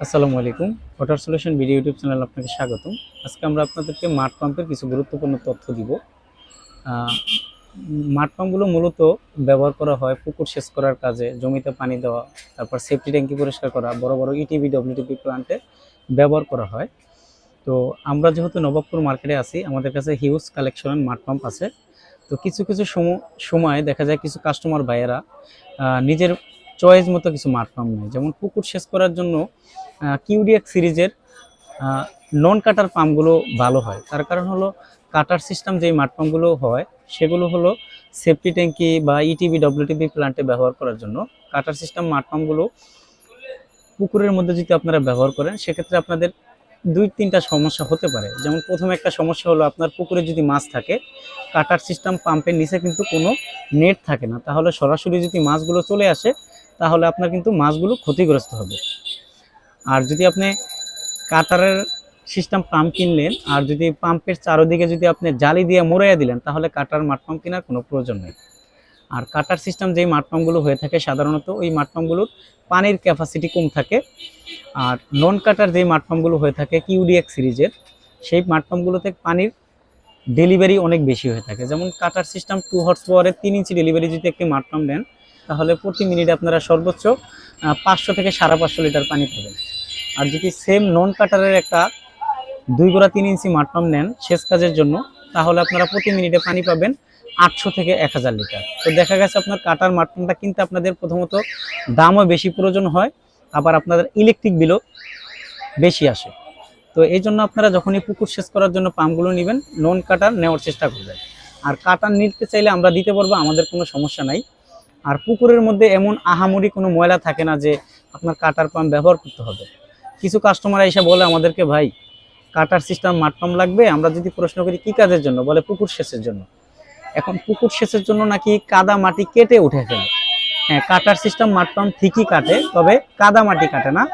আসসালামু আলাইকুম। Water solution video YouTube channel আপনাকে স্বাগতম। আজকে আমরা আপনাদেরকে মাঠ পাম্পের কিছু গুরুত্বপূর্ণ তথ্য দিব। মাঠ পাম্পগুলো মূলত ব্যবহার করা হয় পুকুর সেচ করার কাজে, জমিতে পানি দেওয়া, তারপর সেফটি ট্যাঙ্কি পরিষ্কার করা, বড় বড় ইটিভি ডব্লিউটিপি প্লান্টে ব্যবহার করা হয়। তো আমরা যেহেতু নবাবপুর মার্কেটে আছি, আমাদের কাছে হিউজ কালেকশন মাঠ পাম্প আছে। তো কিছু কিছু সম- সময় দেখা যায় কিছু কাস্টমার ভাইয়েরা নিজের চয়েস মতো কিছু পাম্প নেয় যেমন পুকুর সেচ করার জন্য কিউডিএক্স সিরিজের নন কাটার পাম্পগুলো ভালো হয়। তার কারণ হলো কাটার সিস্টেম যেই মাঠ পাম্পগুলো হয়, সেগুলো হলো সেফটি ট্যাঙ্কি বা ইটিভি ডব্লিউটিভি প্লান্টে ব্যবহার করার জন্য। কাটার সিস্টেম মাঠ পাম্পগুলো পুকুরের মধ্যে যদি আপনারা ব্যবহার করেন, সেক্ষেত্রে আপনাদের দুই তিনটা সমস্যা হতে পারে। যেমন প্রথম একটা সমস্যা হলো, আপনার পুকুরে যদি মাছ থাকে কাটার সিস্টেম পাম্পের নিচে কিন্তু কোনো নেট থাকে না। তাহলে সরাসরি যদি মাছগুলো চলে আসে তাহলে আপনার কিন্তু মাছগুলো ক্ষতিগ্রস্ত হবে। আর যদি আপনি কাটারের সিস্টেম পাম্প কিনলেন, আর যদি পাম্পের চারোদিকে যদি আপনি জালি দিয়ে মোড়াইয়া দিলেন, তাহলে কাটার মাঠ পাম্প কেনার কোনো প্রয়োজন নেই। আর কাটার সিস্টেম যেই মাঠ পাম্পগুলো হয়ে থাকে, সাধারণত ওই মাঠ পাম্পগুলোর পানির ক্যাপাসিটি কম থাকে। আর নন কাটার যেই মাঠ পাম্পগুলো হয়ে থাকে কিউডিএক্স সিরিজের সেই মাঠ পাম্পগুলোতে পানির ডেলিভারি অনেক বেশি হয়ে থাকে। যেমন কাটার সিস্টেম টু হর্স পাওয়ারের তিন ইঞ্চি ডেলিভারি যদি একটি মাঠ পাম্প নেন তাহলে প্রতি মিনিটে আপনারা সর্বোচ্চ পাঁচশো থেকে সাড়ে পাঁচশো লিটার পানি পাবেন আর যদি সেম নন কাটারের একটা দুই গোড়া তিন ইঞ্চি পাম্প নেন সেচ কাজের জন্য, তাহলে আপনারা প্রতি মিনিটে পানি পাবেন আটশো থেকে এক হাজার লিটার। তো দেখা গেছে আপনার কাটার পাম্পটা কিনতে আপনাদের প্রথমত দামও বেশি প্রয়োজন হয়, আবার আপনাদের ইলেকট্রিক বিলও বেশি আসে। তো এই জন্য আপনারা যখনই পুকুর সেচ করার জন্য পাম্পগুলো নেবেন নন কাটার নেওয়ার চেষ্টা করবেন। আর কাটার নিতে চাইলে আমরা দিতে পারব, আমাদের কোনো সমস্যা নাই। আর পুকুরের মধ্যে এমন আহামরি কোনো ময়লা থাকে না যে আপনার কাটার পাম্প ব্যবহার করতে হবে। কিছু কাস্টমার এসে বলে আমাদেরকে, ভাই, কাটার সিস্টেম মাঠ লাগবে, আমরা যদি প্রশ্ন করি কি কাজের জন্য? বলে, পুকুর সেচের জন্য। এখন পুকুর সেচের জন্য নাকি কাদা মাটি কেটে উঠে ফেলে। হ্যাঁ কাটার সিস্টেম মাঠ ঠিকই কাটে, তবে কাদা মাটি কাটে না।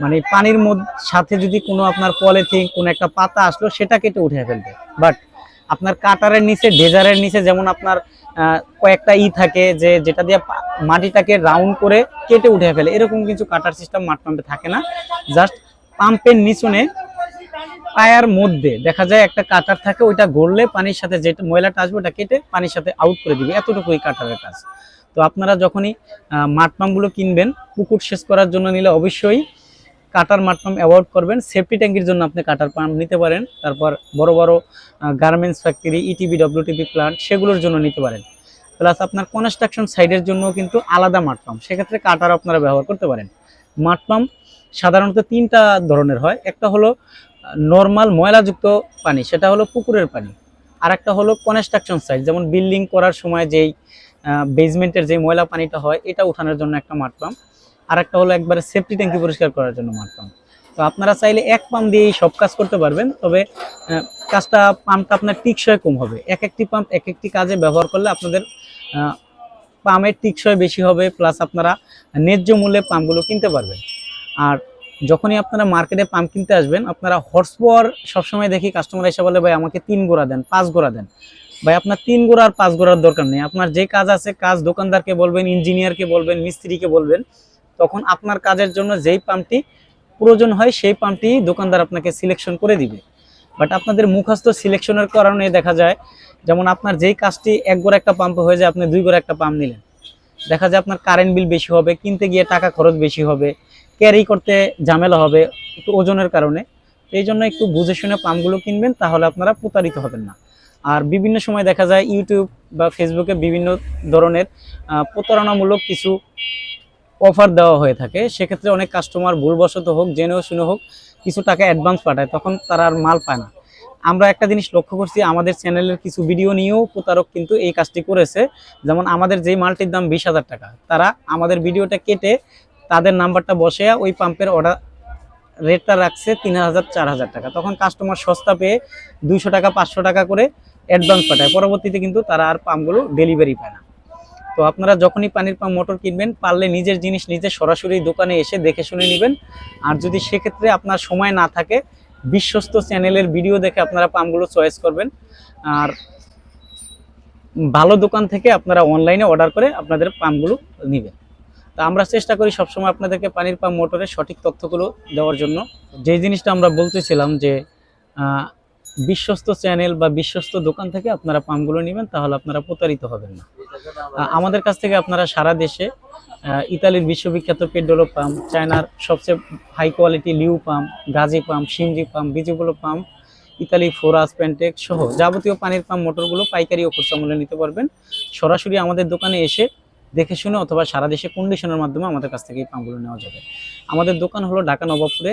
মানে পানির মধ্যে সাথে যদি কোনো আপনার পলিথিন, কোনো একটা পাতা আসলো, সেটা কেটে উঠে ফেলবে। বাট আপনার কাটারের নিচে, ডেজারের নিচে যেমন আপনার কয়েকটা ই থাকে যে যেটা দিয়ে মাটিটাকে রাউন্ড করে কেটে উঠে ফেলে। এরকম কিছু কাটার সিস্টেম মাঠ পাম্পে থাকে না। জাস্ট পাম্পের নিচনে, পায়ার মধ্যে, দেখা যায় একটা কাটার থাকে, ওইটা গড়লে পানির সাথে যেটা ময়লাটা আসবে, ওটা কেটে পানির সাথে আউট করে দিবে। এতটুকুই কাটারের কাজ। তো আপনারা যখনই মাঠ পাম্পগুলো কিনবেন, পুকুর শেষ করার জন্য নিলে অবশ্যই কাটার মাঠ পাম্প অ্যাভয়েড করবেন। সেফটি ট্যাঙ্কির জন্য আপনি কাটার পাম্প নিতে পারেন। তারপর বড় বড় garments factory ETP WTP plant সেগুলোর জন্য নিতে পারেন। প্লাস আপনার কনস্ট্রাকশন সাইডের জন্য কিন্তু আলাদা মাঠ পাম্প সেক্ষেত্রে কাটার আপনারা ব্যবহার করতে পারেন। মাঠ পাম্প সাধারণত তিনটা ধরনের হয়। একটা হলো নর্মাল ময়লাযুক্ত পানি, সেটা হলো পুকুরের পানি। আর একটা হলো কনস্ট্রাকশন সাইড যেমন বিল্ডিং করার সময় যেই বেসমেন্টের যে ময়লা পানিটা হয়, এটা উঠানোর জন্য একটা মাঠ পাম্প আর একটা হলো একবারে সেফটি ট্যাঙ্কি পরিষ্কার করার জন্য মাঠ পাম্প। তো আপনারা চাইলে এক পাম্প দিয়েই সব কাজ করতে পারবেন তবে কাজটা পাম্পটা আপনার টিকসই কম হবে। এক একটি পাম্প এক একটি কাজে ব্যবহার করলে আপনাদের আহ, পাম্পের টিকসই বেশি হবে প্লাস আপনারা ন্যায্য মূল্যে পাম্পগুলো কিনতে পারবেন। আর যখনই আপনারা মার্কেটে পাম্প কিনতে আসবেন আপনারা হর্স পাওয়ার সবসময় দেখি কাস্টমার এসে বলে ভাই আমাকে তিন গোড়া দেন পাঁচ গোড়া দেন। ভাই আপনার তিন গোড়া আর পাঁচ গোড়ার দরকার নেই। আপনার যে কাজ আছে কাজ দোকানদারকে বলবেন ইঞ্জিনিয়ারকে বলবেন মিস্ত্রিকে বলবেন তখন আপনার কাজের জন্য যেই পাম্পটি প্রয়োজন হয়, সেই পাম্পটি দোকানদার আপনাকে সিলেকশন করে দিবে। বাট আপনাদের মুখস্থ সিলেকশনের কারণে দেখা যায়, যেমন আপনার যেই কাজটি এক গোড়া একটা পাম্প হয়ে যায়, আপনি দুই গোড়া একটা পাম্প নিলেন। দেখা যায় আপনার কারেন্ট বিল বেশি হবে, কিনতে গিয়ে টাকা খরচ বেশি হবে ক্যারি করতে ঝামেলা হবে একটু ওজনের কারণে। এই জন্য একটু বুঝে শুনে পাম্পগুলো কিনবেন, তাহলে আপনারা প্রতারিত হবেন না। আর বিভিন্ন সময় দেখা যায় ইউটিউব বা ফেসবুকে বিভিন্ন ধরনের প্রতারণামূলক কিছু অফার দেওয়া হয়ে থাকে, সেক্ষেত্রে অনেক কাস্টমার ভুলবশত হোক, জেনেও শুনে হোক, কিছু টাকা অ্যাডভান্স পাঠায়, তখন তারা আর মাল পায় না। আমরা একটা জিনিস লক্ষ্য করছি, আমাদের চ্যানেলের কিছু ভিডিও নিয়েও প্রতারক কিন্তু এই কাজটি করেছে। যেমন আমাদের যেই মালটির দাম বিশ হাজার টাকা, তারা আমাদের ভিডিওটা কেটে তাদের নাম্বারটা বসে ওই পাম্পের অর্ডার রেটটা রাখছে তিন হাজার, চার হাজার টাকা। তখন কাস্টমার সস্তা পেয়ে দুইশো টাকা, পাঁচশো টাকা করে অ্যাডভান্স পাঠায়। পরবর্তীতে কিন্তু তারা আর পাম্পগুলো ডেলিভারি পায় না। তো আপনারা যখনই পানির পাম্প মোটর কিনবেন, পারলে নিজের জিনিস নিজে সরাসরি দোকানে এসে দেখে শুনে নেবেন। আর যদি সেক্ষেত্রে আপনার সময় না থাকে, বিশ্বস্ত চ্যানেলের ভিডিও দেখে আপনারা পাম্পগুলো চয়েস করবেন। আর ভালো দোকান থেকে আপনারা অনলাইনে অর্ডার করে আপনাদের পাম্পগুলো নেবেন। তা আমরা চেষ্টা করি সবসময় আপনাদেরকে পানির পাম্প মোটরের সঠিক তথ্যগুলো দেওয়ার জন্য। যে জিনিসটা আমরা বলতেছিলাম যে বিশ্বস্ত চ্যানেল বা বিশ্বস্ত দোকান থেকে আপনারা পাম্পগুলো নেবেন, তাহলে আপনারা প্রতারিত হবেন না। আমাদের কাছ থেকে আপনারা সারা দেশে ইতালির বিশ্ববিখ্যাত পেডোলো পাম্প, চায়নার সবচেয়ে high quality Leo pump, Gazi pump CNG pump বিজুগুলো পাম্প, ইতালি ফোরাস প্যান্টেক সহ যাবতীয় পানির পাম্প, মোটরগুলো পাইকারি ও খুচরা মূল্যে নিতে পারবেন। সরাসরি আমাদের দোকানে এসে দেখে শুনে অথবা সারা দেশে কন্ডিশনের মাধ্যমে আমাদের কাছ থেকে এই পাম্পগুলো নেওয়া যাবে। আমাদের দোকান হলো ঢাকা নবাবপুরে